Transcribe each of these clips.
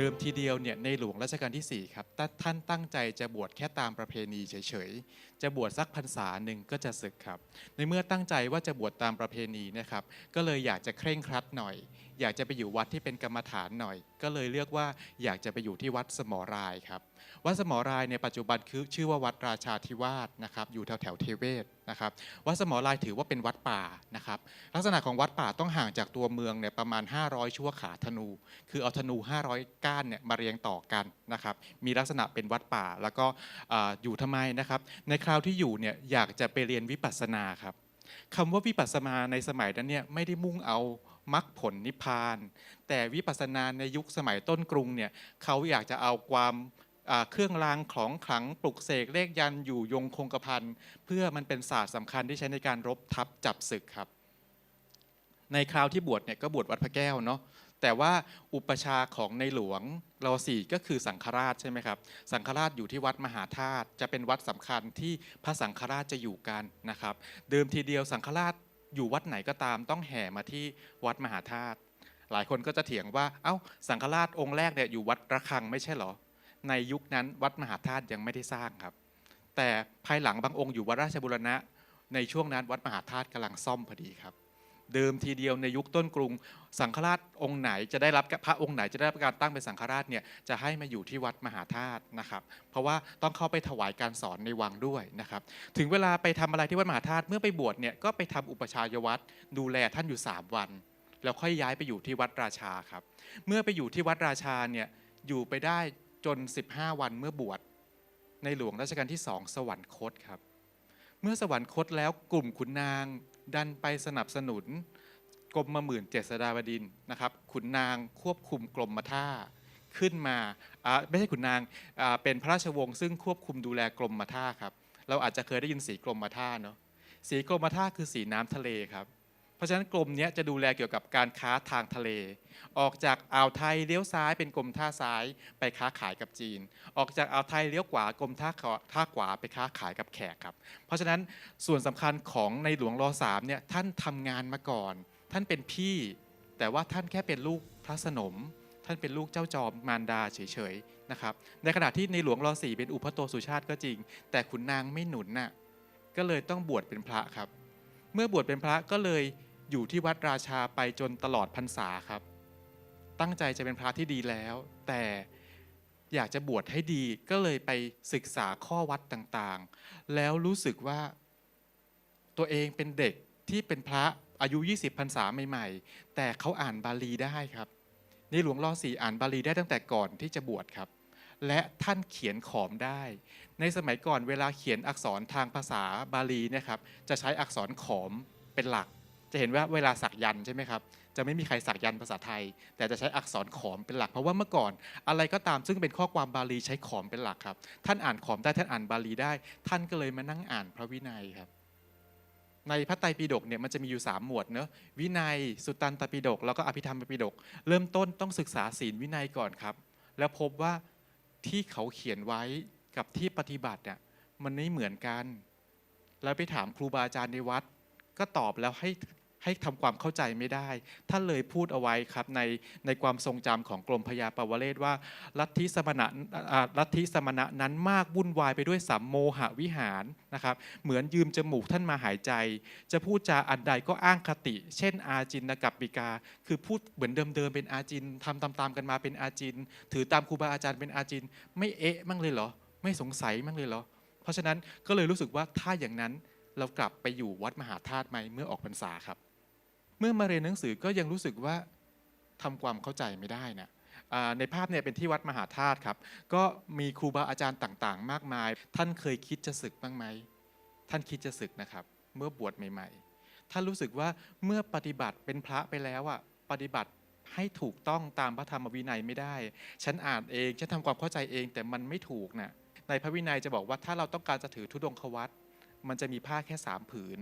เดิมทีเดียวเนี่ยในหลวงรัชกาลที่ 4 ครับท่านตั้งใจจะบวชแค่ตามประเพณีเฉยๆ จะบวชสักพรรษาหนึ่งก็จะศึกครับ ในเมื่อตั้งใจว่าจะบวชตามประเพณีนะครับ ก็เลยอยากจะเคร่งครัดหน่อย อยากจะไปอยู่วัดที่เป็นกรรมฐานหน่อย ก็เลยเลือกว่าอยากจะไปอยู่ที่วัดสมอรายครับ วัดสมอรายในปัจจุบันคือชื่อว่าวัดราชาธิวาสนะครับ อยู่แถวแถวเทเวศนะครับ วัดสมอรายถือว่าเป็นวัดป่านะครับ ลักษณะของวัดป่าต้องห่างจากตัวเมืองเนี่ยประมาณ 500 ชั่วขาธนู คือเอาธนู 500 ก้านเนี่ยมาเรียงต่อกันนะครับ มีลักษณะเป็นวัดป่าแล้วก็อ่าอยู่ทำไมนะครับ ในคราวที่อยู่เนี่ยอยากจะไปเรียนวิปัสสนาครับคำว่าวิปัสสนาในสมัยนั้นเนี่ยไม่ได้มุ่งเอา มรรคผลนิพพาน แต่วิปัสสนาในยุคสมัยต้นกรุงเนี่ยเขาอยากจะเอาความเครื่องรางของขลังปลุกเสกเลขยันอยู่ยงคงกระพันเพื่อมันเป็นศาสตร์สำคัญที่ใช้ในการรบทับจับศึกครับ ในคราวที่บวชเนี่ยก็บวชวัดพระแก้วเนาะแต่ว่าอุปชาของในหลวงรอสี่ก็คือสังฆราชใช่ไหมครับ สังฆราชอยู่ที่วัดมหาธาตุจะเป็นวัดสำคัญที่พระสังฆราชจะอยู่กันนะครับ เดิมทีเดียวสังฆราช อยู่วัดไหนก็ตามต้องแห่มาที่วัดมหาธาตุหลายคนก็จะเถียงว่า เอ้า สังฆราชองค์แรกเนี่ยอยู่วัดระฆังไม่ใช่เหรอ ในยุคนั้นวัดมหาธาตุยังไม่ได้สร้างครับ แต่ภายหลังบางองค์อยู่วัดราชบุรณะ ในช่วงนั้นวัดมหาธาตุกำลังซ่อมพอดีครับ เดิมทีเดียวในยุคต้นกรุง สังฆราชองค์ไหนจะได้รับพระองค์ไหนจะได้รับการตั้งเป็นสังฆราชเนี่ยจะให้มาอยู่ที่วัดมหาธาตุนะครับ เพราะว่าต้องเข้าไปถวายการสอนในวังด้วยนะครับ ถึงเวลาไปทำอะไรที่วัดมหาธาตุเมื่อไปบวชเนี่ยก็ไปทำอุปชายวัดดูแลท่านอยู่ 3 วัน แล้วค่อยย้ายไปอยู่ที่วัดราชาครับ เมื่อไปอยู่ที่วัดราชาเนี่ยอยู่ไปได้จน 15 วันเมื่อบวชในหลวงรัชกาลที่สองสวรรคตครับ เมื่อสวรรคตแล้วกลุ่มขุนนางดันไปสนับสนุนกรมมาหมื่นเจษฎาบดินนะครับ ขุนนางควบคุมกรมมท่าขึ้นมาไม่ใช่ขุนนางเป็นพระราชวงศ์ซึ่งควบคุมดูแลกรมมท่าครับเราอาจจะเคยได้ยินสีกรมมท่าเนาะสีกรมมท่าคือสีน้ำทะเลครับ เพราะฉะนั้นกรมเนี้ยจะดูแลเกี่ยวกับการค้าทางทะเล ออกจากอ่าวไทยเลี้ยวซ้ายเป็นกรมท่าซ้ายไปค้าขายกับจีน ออกจากอ่าวไทยเลี้ยวขวากรมท่าท่าขวาไปค้าขายกับแขกครับ เพราะฉะนั้นส่วนสำคัญของในหลวงรอสามเนี่ยท่านทำงานมาก่อน ท่านเป็นพี่ แต่ว่าท่านแค่เป็นลูกพระสนม ท่านเป็นลูกเจ้าจอมมารดาเฉยๆนะครับ ในขณะที่ในหลวงรอสี่เป็นอุปโตสุชาติก็จริง แต่ขุนนางไม่หนุนน่ะก็เลยต้องบวชเป็นพระครับ เมื่อบวชเป็นพระก็เลย อยู่ที่วัดราชาไปจนตลอดพรรษาครับ ตั้งใจจะเป็นพระที่ดีแล้ว แต่อยากจะบวชให้ดีก็เลยไปศึกษาข้อวัดต่างๆ แล้วรู้สึกว่าตัวเองเป็นเด็กที่เป็นพระอายุ 20พรรษาใหม่ๆ แต่เขาอ่านบาลีได้ครับในหลวงรอสีอ่านบาลีได้ตั้งแต่ก่อนที่จะบวชครับ และท่านเขียนขอมได้ ในสมัยก่อนเวลาเขียนอักษรทางภาษาบาลีนะครับ จะใช้อักษรขอมเป็นหลัก จะเห็นว่าเวลาสักยันต์ใช่ไหมครับ จะไม่มีใครสักยันต์ภาษาไทย แต่จะใช้อักษรขอมเป็นหลัก เพราะว่าเมื่อก่อนอะไรก็ตามซึ่งเป็นข้อความบาลีใช้ขอมเป็นหลักครับ ท่านอ่านขอมได้ท่านอ่านบาลีได้ ท่านก็เลยมานั่งอ่านพระวินัยครับ ในพระไตรปิฎกเนี่ยมันจะมีอยู่ 3 หมวดเนอะวินัย สุตตันตปิฎกแล้วก็อภิธรรมปิฎกเริ่มต้นต้องศึกษาศีลวินัยก่อนครับ แล้วพบว่าที่เขาเขียนไว้กับที่ปฏิบัติเนี่ยมันไม่เหมือนกัน แล้วไปถามครูบาอาจารย์ในวัด ก็ตอบแล้วให้ ให้ทำความเข้าใจไม่ได้ ท่านเลยพูดเอาไว้ครับในในความทรงจำของกรมพยาปวเรศว่า ลัทธิสมณะลัทธิสมณะนั้นมากวุ่นวายไปด้วยสัมโมหวิหารนะครับ เหมือนยืมจมูกท่านมาหายใจ จะพูดจาอันใดก็อ้างคติ เช่นอาจินนกับปิกา คือพูดเหมือนเดิมๆเป็นอาจินทำตามๆกันมาเป็นอาจิน ถือตามครูบาอาจารย์เป็นอาจิน ไม่เอ๊ะมั่งเลยเหรอ ไม่สงสัยมั่งเลยเหรอ เพราะฉะนั้นก็เลยรู้สึกว่าถ้าอย่างนั้นเรากลับไปอยู่วัดมหาธาตุไหมเมื่อออกพรรษาครับ เมื่อมาเรียนหนังสือก็ยังรู้สึกว่าทำความเข้าใจไม่ได้นะอ่าในภาพเนี่ยเป็นที่วัดมหาธาตุครับ ก็มีครูบาอาจารย์ต่างๆ มากมาย ท่านเคยคิดจะศึกบ้างไหม ท่านคิดจะศึกนะครับ เมื่อบวชใหม่ๆ ท่านรู้สึกว่าเมื่อปฏิบัติเป็นพระไปแล้วอะปฏิบัติให้ถูกต้องตามพระธรรมวินัยไม่ได้ ฉันอ่านเอง ฉันทำความเข้าใจเองแต่มันไม่ถูกนะในพระวินัยจะบอกว่าถ้าเราต้องการจะถือธุดงควัตมันจะมีผ้าแค่สามผืน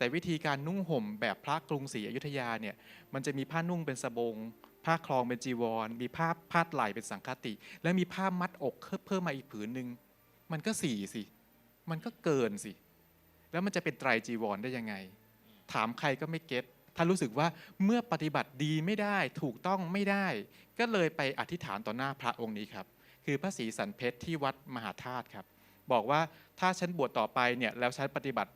แต่วิธีการนุ่งห่มแบบพระกรุงศรีอยุธยาเนี่ยมันจะมีผ้านุ่งเป็นสบง ผ้าคลองเป็นจีวร มีผ้าพาดไหล่เป็นสังฆติ และมีผ้ามัดอกเพิ่มมาอีกผืนหนึ่งมันก็สี่สิ มันก็เกินสิ แล้วมันจะเป็นไตรจีวรได้ยังไง ถามใครก็ไม่เก็ตท่านรู้สึกว่าเมื่อปฏิบัติดีไม่ได้ถูกต้องไม่ได้ ก็เลยไปอธิษฐานต่อหน้าพระองค์นี้ครับ คือพระศรีสันเพชรที่วัดมหาธาตุครับ บอกว่าถ้าฉันบวชต่อไปเนี่ยแล้วฉันปฏิบัติ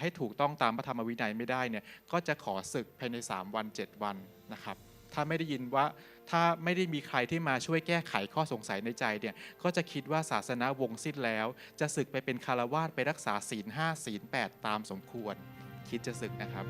ให้ถูกต้องตามพระธรรมวินัยไม่ได้เนี่ยก็จะขอศึกภายใน 3 วัน 7 วันนะครับถ้าไม่ได้ยินว่าถ้าไม่ได้มีใครที่มาช่วยแก้ไขข้อสงสัยในใจเนี่ยก็จะคิดว่าศาสนาวงสิ้นแล้ว จะศึกไปเป็นคารวาสไปรักษาศีล5ศีล8ตามสมควร คิดจะศึกนะครับ